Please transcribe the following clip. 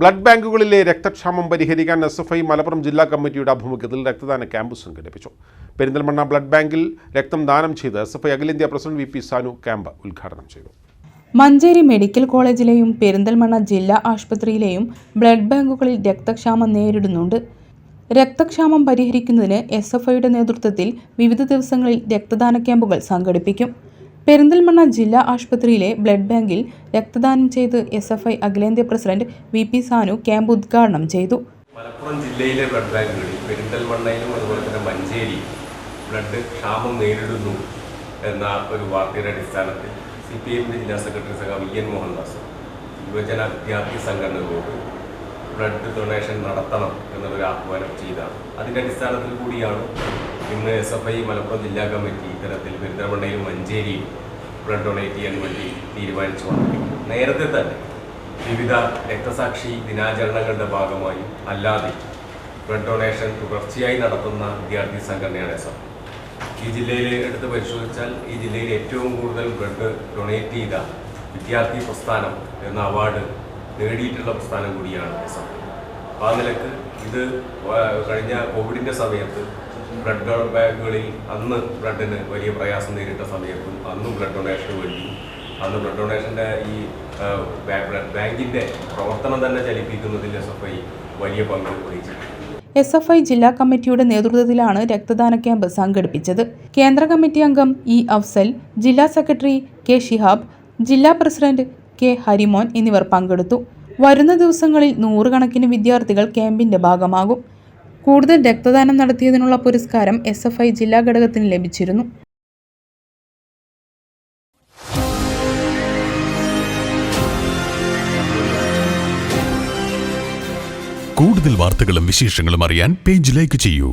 Blood ബാങ്കുകളിലെ രക്തക്ഷാമം പരിഹരിക്കാൻ S F I Malappuram ജില്ലാ കമ്മിറ്റിയുടെ ആഭിമുഖ്യത്തിൽ രക്തദാന ക്യാമ്പ് സംഘടിപ്പിച്ചു. പെരിന്തൽമണ്ണ ബ്ലഡ് ബാങ്കിൽ രക്തം ദാനം ചെയ്ത് എസ് എഫ് ഐ അഖിലേന്ത്യാ president V P Sanu camp ഉദ്ഘാടനം ചെയ്തു. മഞ്ചേരി മെഡിക്കൽ കോളേജിലെയും പെരിന്തൽമണ്ണ ജില്ലാ ആശുപത്രിയിലെയും ബ്ലഡ് ബാങ്കുകളിൽ രക്തക്ഷാമം നേരിടുന്നുണ്ട്. രക്തക്ഷാമം പരിഹരിക്കുന്നതിന് എസ് എഫ് ഐയുടെ നേതൃത്വത്തിൽ വിവിധ ദിവസങ്ങളിൽ രക്തദാന ക്യാമ്പുകൾ സംഘടിപ്പിക്കും. പെരിന്തൽമണ്ണ ജില്ലാ ആശുപത്രിയിലെ ബ്ലഡ് ബാങ്കിൽ രക്തദാനം ചെയ്ത് എസ് എഫ് ഐ അഖിലേന്ത്യാ president V P Sanu camp ഉദ്ഘാടനം ചെയ്തു. മലപ്പുറം ജില്ലയിലെ ബ്ലഡ് ബാങ്കുകളിൽ പെരിന്തൽമണ്ണയിലും അതുപോലെ തന്നെ മഞ്ചേരി ബ്ലഡ് ക്ഷാമം നേരിടുന്നു എന്ന ഒരു വാർത്തയുടെ അടിസ്ഥാനത്തിൽ സി പി എമ്മിന്റെ ജില്ലാ സെക്രട്ടറി സംഘം വി എൻ മോഹൻദാസ് യുവജന വിദ്യാർത്ഥി സംഘടനകളോട് ബ്ലഡ് ഡൊണേഷൻ നടത്തണം എന്നുള്ളൊരു ആഹ്വാനം ചെയ്താണ് അതിന്റെ അടിസ്ഥാനത്തിൽ കൂടിയാണ് ഇന്ന് എസ് എഫ് ഐ മലപ്പുറം ജില്ലാ കമ്മിറ്റി ഇത്തരത്തിൽ പെരിന്തൽമണ്ണയിലും മഞ്ചേരിയും ബ്ലഡ് ഡൊണേറ്റ് ചെയ്യാൻ വേണ്ടി തീരുമാനിച്ചു നേരത്തെ തന്നെ വിവിധ രക്തസാക്ഷി ദിനാചരണങ്ങളുടെ ഭാഗമായി അല്ലാതെ ബ്ലഡ് ഡൊണേഷൻ തുടർച്ചയായി നടത്തുന്ന വിദ്യാർത്ഥി സംഘടനയാണ് എസ് ഈ ജില്ലയിൽ എടുത്ത് പരിശോധിച്ചാൽ ഈ ജില്ലയിൽ ഏറ്റവും കൂടുതൽ ബ്ലഡ് ഡൊണേറ്റ് ചെയ്ത വിദ്യാർത്ഥി പ്രസ്ഥാനം എന്ന അവാർഡ് നേടിയിട്ടുള്ള പ്രസ്ഥാനം കൂടിയാണ് എസ് എഫ് ആ നിലയ്ക്ക് ഇത് കഴിഞ്ഞ കോവിഡിന്റെ സമയത്ത് ബ്ലഡ് ബാങ്കുകളിൽ അന്ന് ബ്ലഡിന് വലിയ പ്രയാസം നേരിട്ട സമയത്തും അന്നും ബ്ലഡ് ഡൊണേഷന് വേണ്ടി അന്ന് ബ്ലഡ് ഡൊണേഷന്റെ ഈ ബ്ലഡ് ബാങ്കിന്റെ പ്രവർത്തനം തന്നെ ചലിപ്പിക്കുന്നതിൽ എസ് എഫ് ഐ വലിയ പങ്ക് വഹിച്ചിട്ടുണ്ട്. എസ് എഫ് ഐ ജില്ലാ കമ്മിറ്റിയുടെ നേതൃത്വത്തിലാണ് രക്തദാന ക്യാമ്പ് സംഘടിപ്പിച്ചത്. കേന്ദ്ര കമ്മിറ്റി അംഗം ഇ അഫ്സൽ ജില്ലാ സെക്രട്ടറി കെ ഷിഹാബ് ജില്ലാ പ്രസിഡന്റ് കെ ഹരിമോൻ എന്നിവർ പങ്കെടുത്തു. വരുന്ന ദിവസങ്ങളിൽ നൂറുകണക്കിന് വിദ്യാർത്ഥികൾ ക്യാമ്പിന്റെ ഭാഗമാകും. കൂടുതൽ രക്തദാനം നടത്തിയതിനുള്ള പുരസ്കാരം എസ് എഫ് ഐ ജില്ലാ ഘടകത്തിന് ലഭിച്ചിരുന്നു. കൂടുതൽ വാർത്തകളും വിശേഷങ്ങളും അറിയാൻ പേജ് ലൈക്ക് ചെയ്യൂ.